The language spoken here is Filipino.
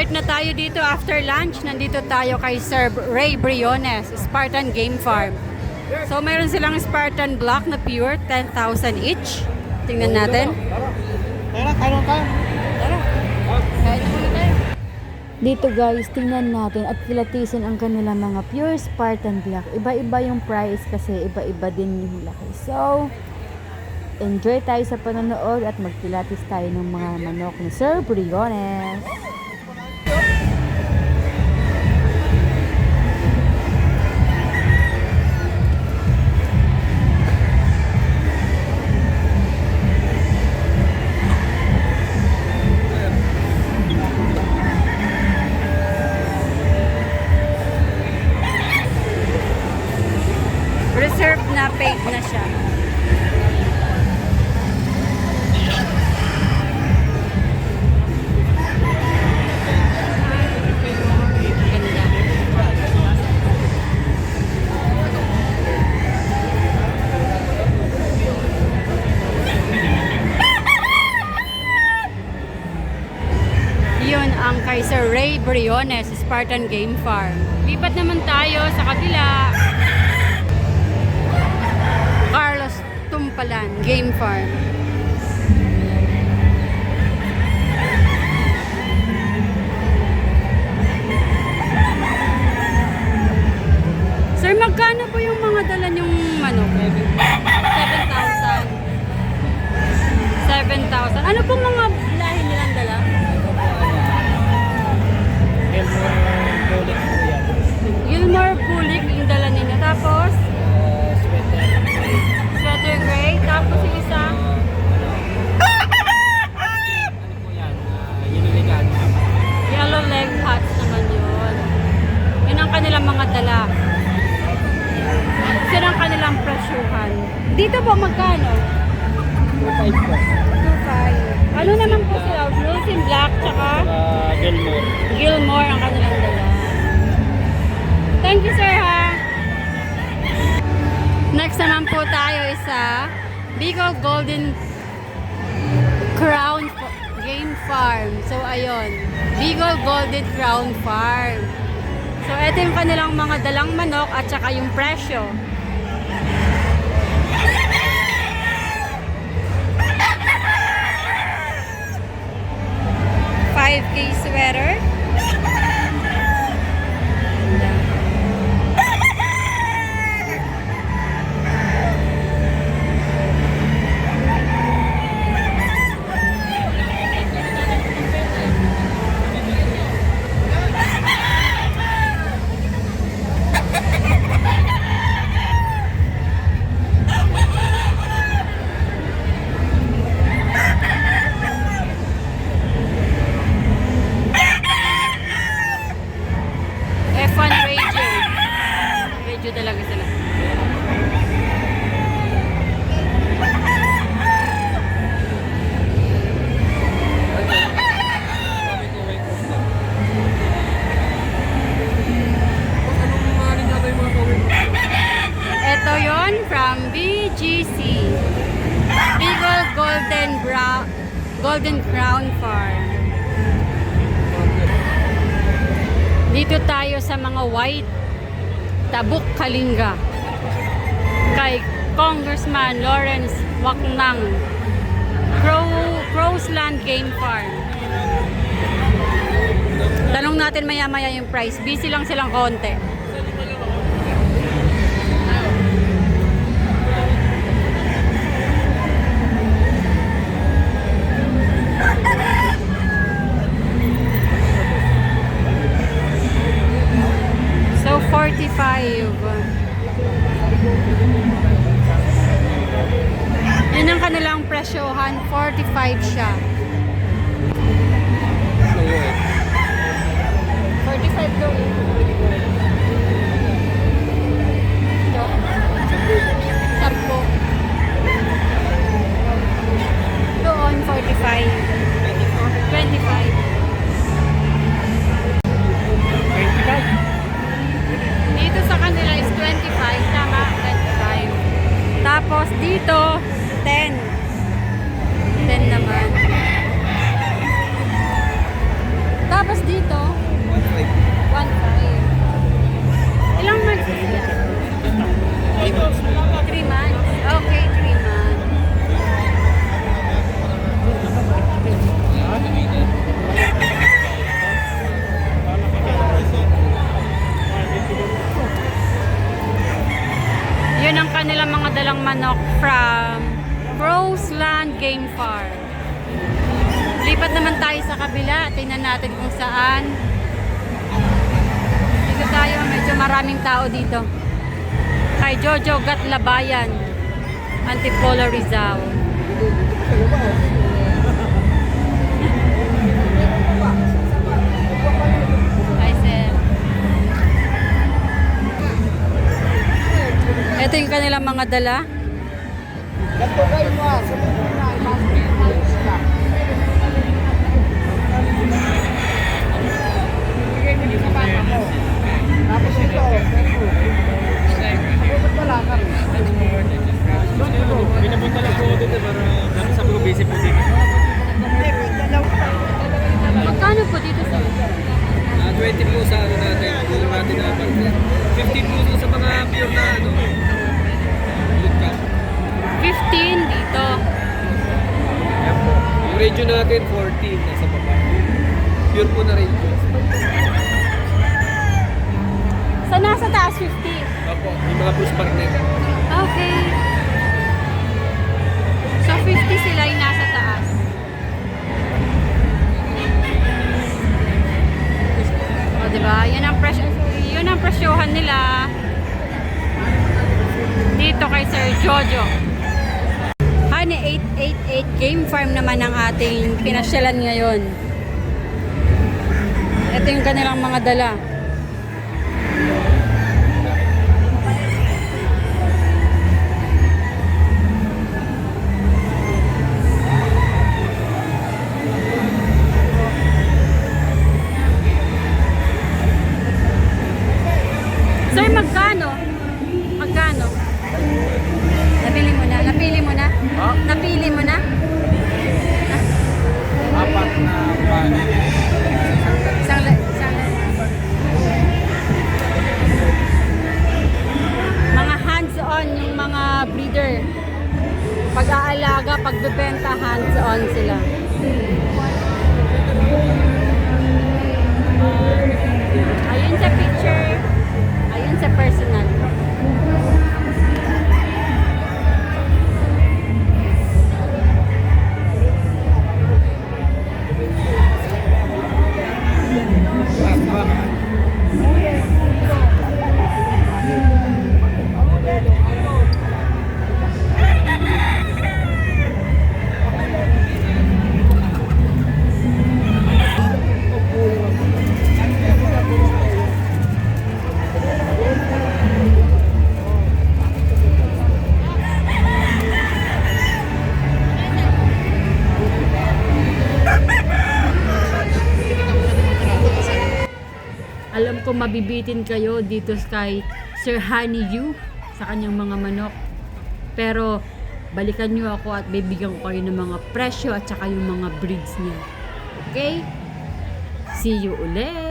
Start na tayo dito after lunch. Nandito tayo kay Sir Ray Briones, Spartan Game Farm. So, meron silang Spartan Block na pure, 10,000 each. Tingnan natin. Tara. Tara, kain muna tayo. Dito guys, tingnan natin at kilatisin ang kanilang mga pure Spartan Black. Iba-iba yung price kasi iba-iba din yung laki. So, enjoy tayo sa panonood at magkilatis tayo ng mga manok ni Sir Briones. Reserve na paid na siya. Yun ang kay Sir Ray Briones, Spartan Game Farm. Lipat naman tayo sa kabila. Game Farm. Thank you sir ha. Next naman po tayo is sa Bicol Golden Crown Game Farm. So ayun, Bicol Golden Crown Farm. So ito yung kanilang mga dalang manok at saka yung presyo. Five K sweater. Radio talaga sila. Ito yon from BGC. Beagle Golden Brown Golden Crown Farm. Dito tayo sa mga white Tabuk Kalinga kay Congressman Lawrence Waknang Crow, Crowsland Game Farm. Tanong natin maya-maya yung price. Busy lang silang konti. Presyohan. 45 siya. 45 daw. Dalang manok from Roseland Game Farm. Lipat naman tayo sa kabila. Tingnan natin kung saan. Dito tayo. Medyo maraming tao dito. Kay Jojo Gatlabayan. Antipolo Rizal. Ito yung kanilang mga dala. Tapos natin 14 nasa baba. Pure po na radio. Sa nasa taas, 50. Opo, yung mga push partner. Okay. So, 50 sila yung nasa taas. O, diba? Yun ang presyo, yun ang presyohan nila dito kay Sir Jojo. 888 Game Farm naman ang ating pinasyalan ngayon. Ito yung kanilang mga dala. Alam ko mabibitin kayo dito kay Sir Honey Yu sa kanyang mga manok. Pero balikan nyo ako at bibigyan ko kayo ng mga presyo at saka yung mga breeds niya. Okay? See you ulit!